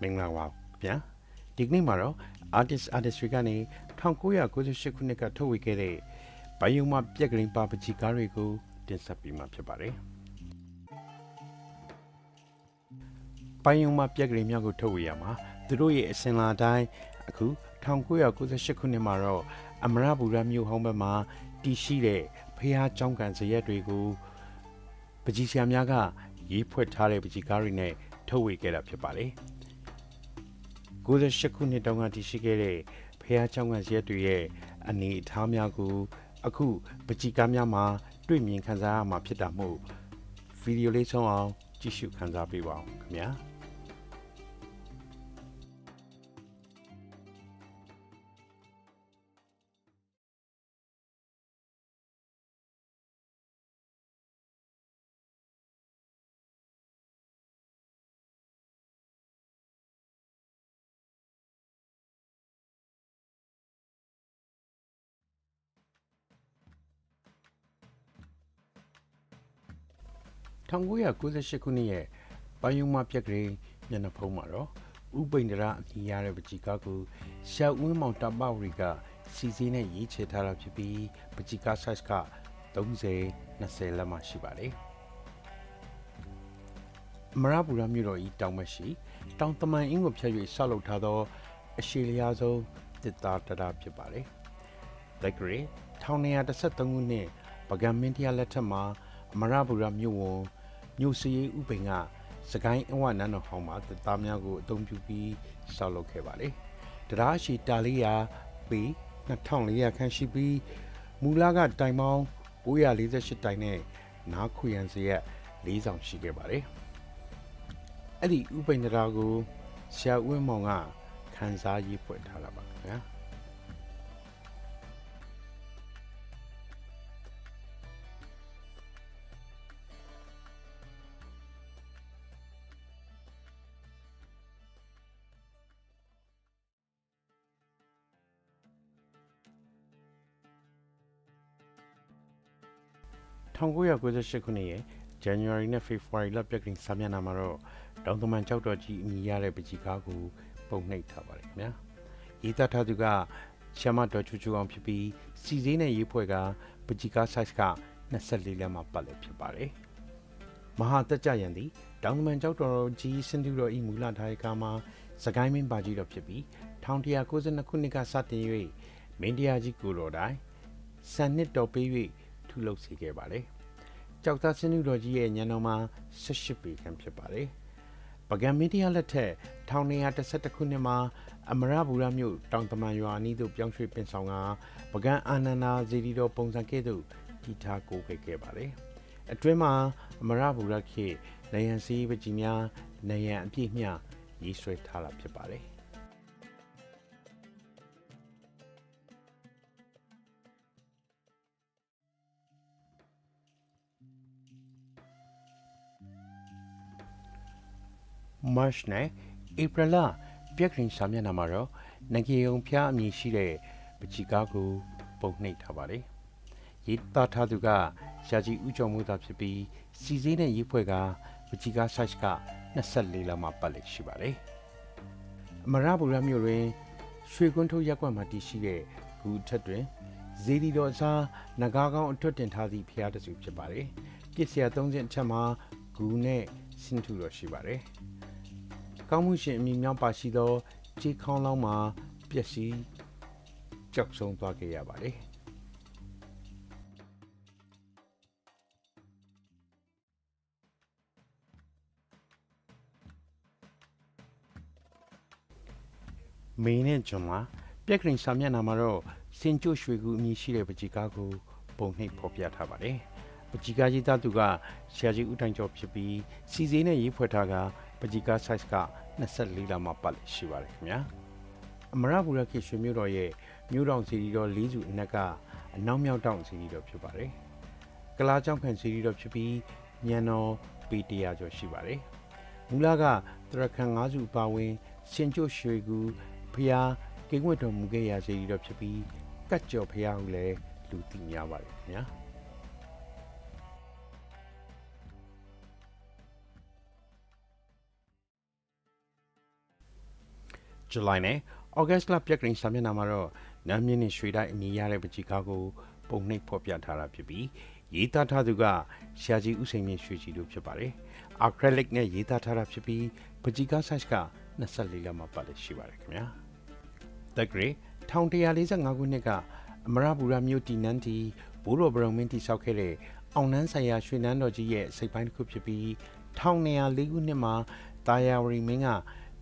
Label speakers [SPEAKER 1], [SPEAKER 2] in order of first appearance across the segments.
[SPEAKER 1] မင်္ဂလာပါဗျာဒီကနေ့မှာတော့ artist artistry ကနေ1998ခုနှစ်ကထုတ်ဝေခဲ့တဲ့ဘိုင်ယုံမပြက်ကလေးပါပချီကားတွေကိုတင်ဆက်ပေးမှာဖြစ်ပါတယ်ဘိုင်ယုံမပြက်ကလေးများကိုထုတ်ဝေရမှာသူတို့ရဲ့အစဉ်လာတိုင်းအခု1998ခုနှစ်မှာတော့အမရဘူရမြို့ဟောင်းဘက်မှာတည်ရှိတဲ့ဖះเจ้าကန်ဇရက်တွေကိုပကြီးဆရာများကရေးဖွဲ့ထားတဲ့ပကြီးကားတွေနဲ့ထုတ်ဝေခဲ့တာဖြစ်ပါလေ 1998ခုနှစ်တုန်းကတည်ရှိခဲ့တဲ့ဖះချောင်းကရဲတွေရဲ့အနေအထားများကိုအခုပကြီကားများမှာတွေ့မြင်ခံစားရမှာဖြစ်တာမို့ဗီဒီယိုလေးဆုံးအောင်ကြည့်ရှုခံစားပေးပါအောင်ခင်ဗျာ။ 1998ခုနှစ်ရဲ့ပယုံမပြက်ကလေးမျက်နှာဖုံးမှာတော့ဥပိန္ဒရာအမည်ရတဲ့ပကြီးကားကိုရှောက်ဝင်းမောင်တပဝရီကစီစီနဲ့ရေးချထားတာဖြစ်ပြီးပကြီးကား size က30 20လက်မှရှိပါတယ်မရပူရမြို့တော်ဤတောင်မရှိတောင်တမန်အင်းကိုဖြတ်၍ဆောက်လုပ်ထားသောအရှိလျားဆုံးတစ်သားတရာဖြစ်ပါတယ်။ The Great 1913ခုနှစ်ပကံမင်းတရားလက်ထက်မှာအမရပူရမြို့ဝန် မြို့စည်းဥပိန်ကစကိုင်းအဝနန်းတော်ဟောင်းမှာတစ်သားများကိုအသုံးပြုပြီးဆောက်လုပ်ခဲ့ပါတယ်။တရားရှိတာလီယာပေ2400ခန့်ရှိပြီးမူလကတိုင်ပေါင်း948တိုင်နဲ့နားခွေရန်စရက်၄ဆောင်ရှိခဲ့ပါတယ်။အဲ့ဒီဥပိန်တရားကိုဆရာဦးဝင်းမောင်ကခန်းစားရေးဖွဲ့ထားတာပါခင်ဗျာ။ 1998ခုနှစ်ရဲ့ January နဲ့ February လပြက်ကလေးစာမျက်နှာမှာတော့တောင်တမန်ကြောက်တော်ကြီးအမည်ရတဲ့ပကြီးကားကိုပုံနှိပ်ထားပါတယ်ခင်ဗျာရေးသားထားသူကရှမတော်ချူချူအောင်ဖြစ်ပြီးစီစည်းနဲ့ရေးဖွဲ့ကပကြီးကား size က24လက်မှပတ်လည်းဖြစ်ပါတယ်မဟာတက်ကြရန်သည်တောင်တမန်ကြောက်တော်ကြီးစင်တူတော်ဤမူလထားတဲ့ကားမှာစကိုင်းမင်းပါကြီးတော်ဖြစ်ပြီး1192ခုနှစ်ကစတင်၍မင်းတရားကြီးကိုတော်တိုင်စံနှစ်တော်ပေး၍ ထုလုပ်စေခဲ့ပါတယ်။ကြောက်သားစင်းနုတော်ကြီးရဲ့ညံတော်မှာ18ပေခန့်ဖြစ်ပါတယ်။ပကံမင်းတရားလက်ထက်1912ခုနှစ်မှာအမရဘူရမြို့တောင်တမန်ရွာအနီးသို့ပြောင်းရွှေ့ပင်ဆောင်ကပကံအာနန္ဒာဇီရီတော်ပုံစံကဲ့သို့တည်ထားကိုခဲ့ခဲ့ပါတယ်။အတွင်းမှာအမရဘူရခေနယံစီပကြီးများနယံအပြည့်မျှရေးဆွဲထားတာဖြစ်ပါတယ်။ မတ်နဲ့ဧပြီလပြက်ကရင်စာမျက်နှာမှာတော့နဂီယုံဖျားအမည်ရှိတဲ့ပချီကားကိုပုံနှိပ်ထားပါတယ်။ရေးသားထားသူကရှာကြီးဥကျော်မှုသာဖြစ်ပြီးစီစည်းနဲ့ရေးဖွဲ့ကပချီကား size က24လောက်မှပတ်လည်ရှိပါတယ်။အမရဘူရမြို့တွင်ရွှေကွန်းထုတ်ရက်ကွက်မှာတည်ရှိတဲ့ဂူထက်တွင်ဇေဒီတော်အစားနဂါးကောင်းအထွတ်တင်ထားသည့်ဖျားတစုဖြစ်ပါတယ်။ပြစ်စရာ၃ချက်အချက်မှာဂူနဲ့စင်ထူတော်ရှိပါတယ်။ ကောင်းမှုရှင်အမည်များပါရှိသောခြေခေါင်းလောင်းမှာပျက်စီးကြောက်ဆုံးသွားခဲ့ရပါတယ်မေနဲ့ဂျွန်မှာပြက်ကရင်စာမျက်နှာမှာတော့စင်ကျိုရွှေကူအမည်ရှိတဲ့ပကြီးကားကိုပုံနှိပ်ဖော်ပြထားပါတယ်ပကြီးကားကြီးသားသူကဆရာကြီးဦးတိုင်ကျော်ဖြစ်ပြီးစီစည်းနဲ့ရေးဖွဲ့ထားက ပကြီးကား size က24လောက်မှပတ်လည်ရှိပါတယ်ခင်ဗျာအမရဘူရခေရွှေမြို့တော်ရဲ့မြို့တော်စီရီတော်၄စုအနက်ကအနောက်မြောက်တောင်စီရီတော်ဖြစ်ပါတယ်ကလားကျောင်းခံစီရီတော်ဖြစ်ပြီးညံတော်ပေတရာကျော်ရှိပါတယ်မူလကတရခန်၅စုအပါဝင်ရှင်ကျို့ရွှေကူဖျားကိန်းဝတ်တော်မူခဲ့ရာစီရီတော်ဖြစ်ပြီးကတ်ကျော်ဖျားဟုလည်းလူသိများပါတယ်ခင်ဗျာ July နဲ့ August လပြက်ကရင်စာမျက်နှာမှာတော့နမ်းမြင့်နဲ့ရွှေတိုင်းအမည်ရတဲ့ပကြီးကားကိုပုံနှိပ်ဖော်ပြထားတာဖြစ်ပြီးရေးသားထားသူကဆရာကြီးဦးစိန်မြင့်ရွှေကြီးတို့ဖြစ်ပါတယ်။ acrylic နဲ့ရေးသားထားတာဖြစ်ပြီးပကြီးကား size က24လက်မှာပတ်လက်ရှိပါတယ်ခင်ဗျာ။ The Great 1145ခုနှစ်ကအမရပူရမြို့တည်နန်းတီဘိုးတော်ဘရုံမင်းတိဆောက်ခဲ့တဲ့အောင်နန်းဆိုင်ရာရွှေနန်းတော်ကြီးရဲ့စိတ်ပိုင်းတစ်ခုဖြစ်ပြီး1204ခုနှစ်မှာတာယာဝရီမင်းက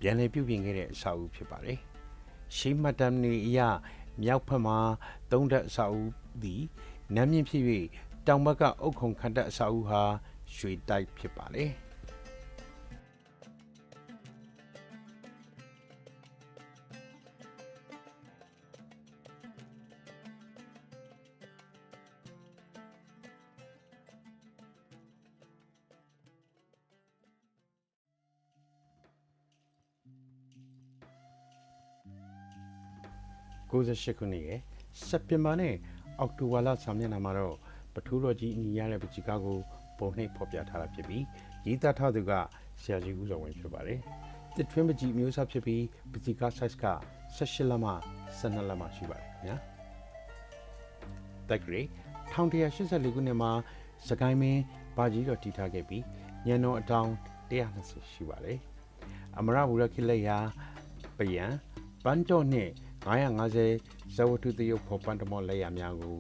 [SPEAKER 1] ပြန်လည်ပြုပြင်ခဲ့တဲ့အဆောက်အဦဖြစ်ပါတယ်။ရှိမှတ်တမ်းနေအရမြောက်ဖက်မှာသုံးတက်အဆောက်အဦသည်နမ်းမြင့်ဖြစ်၍တောင်ဘက်ကအုတ်ခုံခတ်တက်အဆောက်အဦဟာရွှေတိုက်ဖြစ်ပါလေ။ 98ခုနှစ်ရဲ့စက်တင်ဘာနဲ့အောက်တိုဘာလစာမျက်နှာမှာတော့ပထူးတော်ကြီးအညီရတဲ့ပကြီးကားကိုပုံနှိပ်ဖော်ပြထားတာဖြစ်ပြီးရေးသားထားသူကဆရာကြီးဦးစောဝင်းဖြစ်ပါတယ်။တစ်ထွင်းပကြီးမျိုးစားဖြစ်ပြီးပကြီးကား size က18လက်မှ12လက်မှရှိပါတယ်ခင်ဗျာ။ The Great 1184ခုနှစ်မှာစကိုင်းမင်းဘာကြီးတော်တည်ထားခဲ့ပြီးညံတော်အတောင်120ရှိပါတယ်။အမရဘူရခိလက်ရာပယံပန်းတော်နှင့် 950ဇဝတုတရုပ်ဖော်ပန်းတမောလက်ရများကို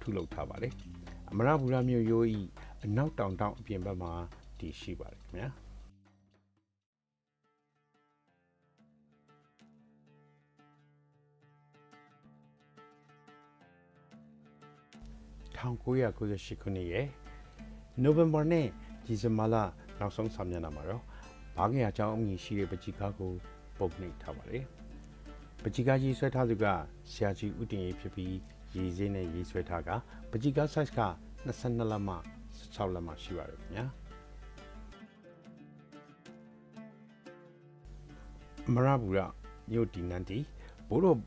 [SPEAKER 1] ထုလုပ်ထားပါတယ်။အမရဘူရမြို့ရိုးဤအနောက်တောင်တောင်အပြင်ဘက်မှာတည်ရှိပါတယ်ခင်ဗျာ1998ခုနှစ်ရဲ့နိုဝင်ဘာနဲ့ဒီဇင်ဘာလနောက်ဆုံးစာမျက်နှာမှာတော့ဘာငယ်အကြောင်းအမည်ရှိတဲ့ပကြီးကားကိုပုံနှိပ်ထားပါတယ်။ ပကြီးကားရေးဆွဲထားသူကဆရာကြီးဦးတင်ရေးဖြစ်ပြီးရေးစင်းနဲ့ရေးဆွဲထားကပကြီးကား size က22လက်မှ16လက်မှရှိပါတယ်ခင်ဗျာ။မရဘူးရမြို့တီနန်တီဘိုးတော်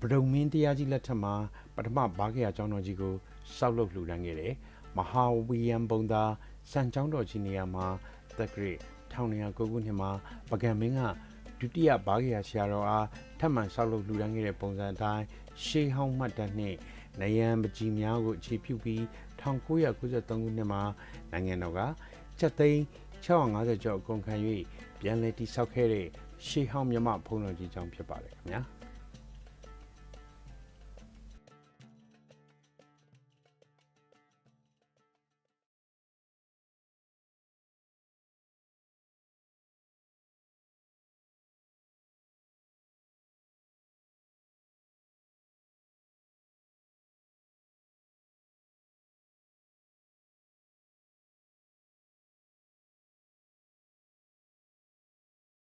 [SPEAKER 1] ဗဒုံမင်းတရားကြီးလက်ထက်မှာပထမဘာခေအကြောင်းတော်ကြီးကိုစောက်လုပ်လှူဒန်းခဲ့တယ်။မဟာဝီယံဘုံသာစံကျောင်းတော်ကြီးနေရာမှာသက်ဂရိ1909ခုနှစ်မှာပကံမင်းက ဒုတိယဘာဂီယာဆရာတော်အားထပ်မံဆောက်လုပ်လူတန်းခဲ့တဲ့ပုံစံအတိုင်းရှေးဟောင်းမှတ်တမ်းနှင့်နယံပကြီးများကိုအခြေပြုပြီး1993ခုနှစ်မှာနိုင်ငံတော်ကချက်သိန်း650ကျော်အကုန်ခံ၍ပြန်လည်တည်ဆောက်ခဲ့တဲ့ရှေးဟောင်းမြမဖုံးတော်ကြီးကျောင်းဖြစ်ပါတယ်ခင်ဗျာ။